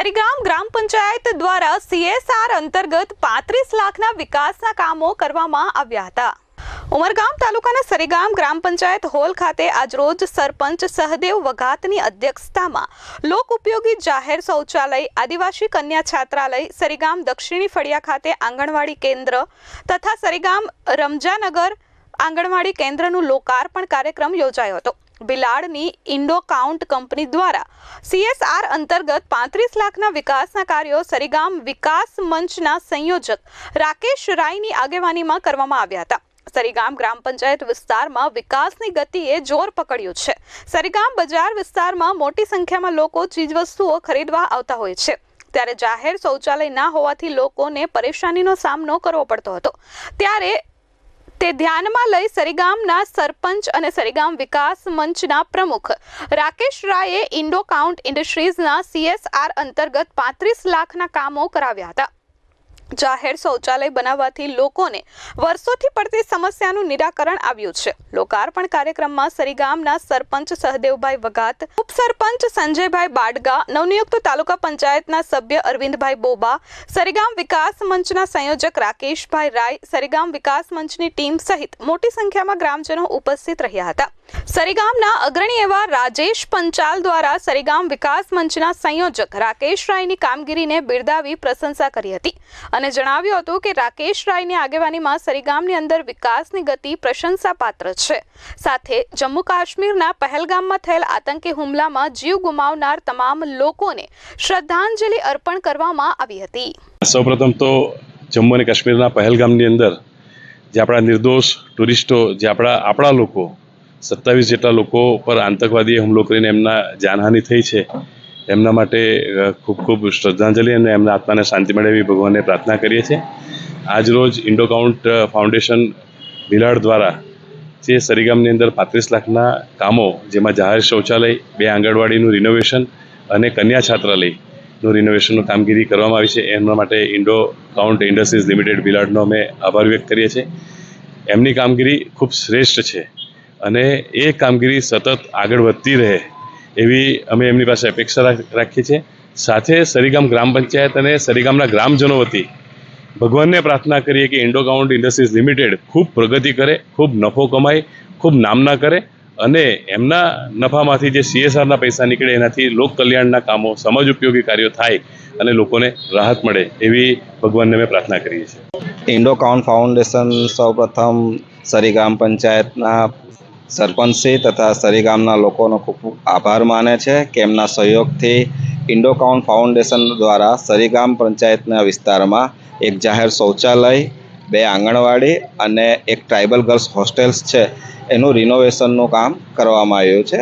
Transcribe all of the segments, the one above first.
સરીગામ ગ્રામ પંચાયત દ્વારા સીએસઆર અંતર્ગત પાંત્રીસ લાખના વિકાસના કામો કરવામાં આવ્યા હતા. ઉમરગામ તાલુકાના સરીગામ ગ્રામ પંચાયત હોલ ખાતે આજરોજ સરપંચ સહદેવ વઘાતની અધ્યક્ષતામાં લોક ઉપયોગી જાહેર શૌચાલય, આદિવાસી કન્યા છાત્રાલય, સરીગામ દક્ષિણી ફળિયા ખાતે આંગણવાડી કેન્દ્ર તથા સરીગામ રમજાનગર આંગણવાડી કેન્દ્રનું લોકાર્પણ કાર્યક્રમ યોજાયો હતો. બિલાડની ઇન્ડો કાઉન્ટ કંપની દ્વારા સીએસઆર અંતર્ગત પાંત્રીસ લાખના વિકાસના કાર્યો સરીગામ વિકાસ મંચના સંયોજક રાકેશ રાયની આગેવાનીમાં કરવામાં આવ્યા હતા. સરીગામ ગ્રામ પંચાયત વિસ્તારમાં વિકાસની ગતિએ જોર પકડ્યું છે. સરીગામ બજાર વિસ્તારમાં મોટી સંખ્યામાં લોકો ચીજવસ્તુઓ ખરીદવા આવતા હોય છે. ત્યારે જાહેર શૌચાલય ના હોવાથી લોકોને પરેશાનીનો સામનો કરવો પડતો હતો. ત્યારે તે ધ્યાનમાં લઈ સરીગામના સરપંચ અને સરીગામ વિકાસ મંચના પ્રમુખ રાકેશ રાયે ઇન્ડો કાઉન્ટ ઇન્ડસ્ટ્રીઝના સીએસઆર અંતર્ગત પાંત્રીસ લાખના કામો કરાવ્યા હતા. જાહેર શૌચાલય બનાવવાથી લોકોને વર્ષોથી પડતી સમસ્યાનું નિરાકરણ આવ્યું છે. લોકાર્પણ કાર્યક્રમમાં સરીગામના સરપંચ સહદેવભાઈ વઘાત, ઉપસરપંચ સંજયભાઈ બાડગા, નવનિયુક્ત તાલુકા પંચાયતના સભ્ય અરવિંદભાઈ બોબા, સરીગામ વિકાસ મંચના સંયોજક રાકેશભાઈ રાય, સરીગામ વિકાસ મંચની ટીમ સહિત મોટી સંખ્યામાં ગ્રામજનો ઉપસ્થિત રહ્યા હતા. સરીગામના અગ્રણી એવા રાજેશ પંચાલ દ્વારા સરીગામ વિકાસ મંચના સંયોજક રાકેશ રાયની કામગીરીને બિરદાવી પ્રશંસા કરી હતી અને જણાવ્યું હતું કે રાકેશ રાયની આગેવાનીમાં સરીગામની અંદર વિકાસની ગતિ પ્રશંસાપાત્ર છે. સાથે જમ્મુ કાશ્મીરના પહેલગામમાં થયેલ આતંકી હુમલામાં જીવ ગુમાવનાર તમામ લોકોને શ્રદ્ધાંજલિ અર્પણ કરવામાં આવી હતી. સૌપ્રથમ તો જમ્મુ અને કાશ્મીરના પહેલગામની અંદર જે આપણા નિર્દોષ ટુરિસ્ટો, જે આપણા આપણા લોકો સત્તાવીસ જેટલા લોકો પર આતંકવાદીએ હુમલો કરીને એમના જાનહાનિ થઈ છે. એમના માટે ખૂબ ખૂબ શ્રદ્ધાંજલિ અને એમના આત્માને શાંતિ મળે એવી ભગવાનને પ્રાર્થના કરીએ છીએ. આજરોજ ઇન્ડો કાઉન્ટ ફાઉન્ડેશન ભિલાડ દ્વારા જે સરીગામની અંદર પાંત્રીસ લાખના કામો, જેમાં જાહેર શૌચાલય, બે આંગણવાડીનું રિનોવેશન અને કન્યા છાત્રાલયનું રિનોવેશનનું કામગીરી કરવામાં આવી છે. એમના માટે ઇન્ડો કાઉન્ટ ઇન્ડસ્ટ્રીઝ લિમિટેડ બિલાડનો અમે આભાર વ્યક્ત કરીએ છીએ. એમની કામગીરી ખૂબ શ્રેષ્ઠ છે. અને એ કામગીરી સતત આગળ વધતી રહે એવી અમે એમની પાસે અપેક્ષા રાખીએ છીએ. સાથે સરીગામ ગ્રામ પંચાયત અને સરીગામના ગ્રામજનો વતી ભગવાનને પ્રાર્થના કરીએ કે ઇન્ડો ઇન્ડસ્ટ્રીઝ લિમિટેડ ખૂબ પ્રગતિ કરે, ખૂબ નફો કમાય, ખૂબ નામના કરે અને એમના નફામાંથી જે સીએસઆરના પૈસા નીકળે એનાથી લોક કલ્યાણના કામો, સમાજ ઉપયોગી કાર્યો થાય અને લોકોને રાહત મળે એવી ભગવાનને અમે પ્રાર્થના કરીએ છીએ. ઇન્ડો કાઉન્ટ ફાઉન્ડેશન સૌપ્રથમ સરીગામ પંચાયતના સરપંચશ્રી તથા સરીગામના લોકોનો ખૂબ ખૂબ આભાર માને છે કે એમના સહયોગથી ઇન્ડો ફાઉન્ડેશન દ્વારા સરીગામ પંચાયતના વિસ્તારમાં એક જાહેર શૌચાલય, બે આંગણવાડી અને એક ટ્રાઇબલ ગર્લ્સ હોસ્ટેલ્સ છે. એનું રિનોવેશનનું કામ કરવામાં આવ્યું છે.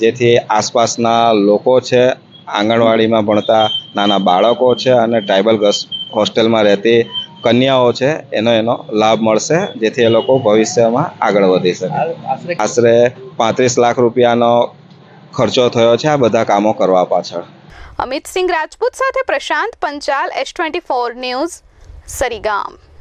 જેથી આસપાસના લોકો છે, આંગણવાડીમાં ભણતા નાના બાળકો છે અને ટ્રાઇબલ ગર્લ્સ હોસ્ટેલમાં રહેતી કન્યાઓ છે એનો એનો લાભ મળશે જેથી એ લોકો ભવિષ્યમાં આગળ વધી શકે. આશરે પાંત્રીસ લાખ રૂપિયાનો ખર્ચો થયો છે આ બધા કામો કરવા પાછળ. અમિત સિંહ રાજપૂત સાથે Prashant Panchal S twenty four news Sarigam.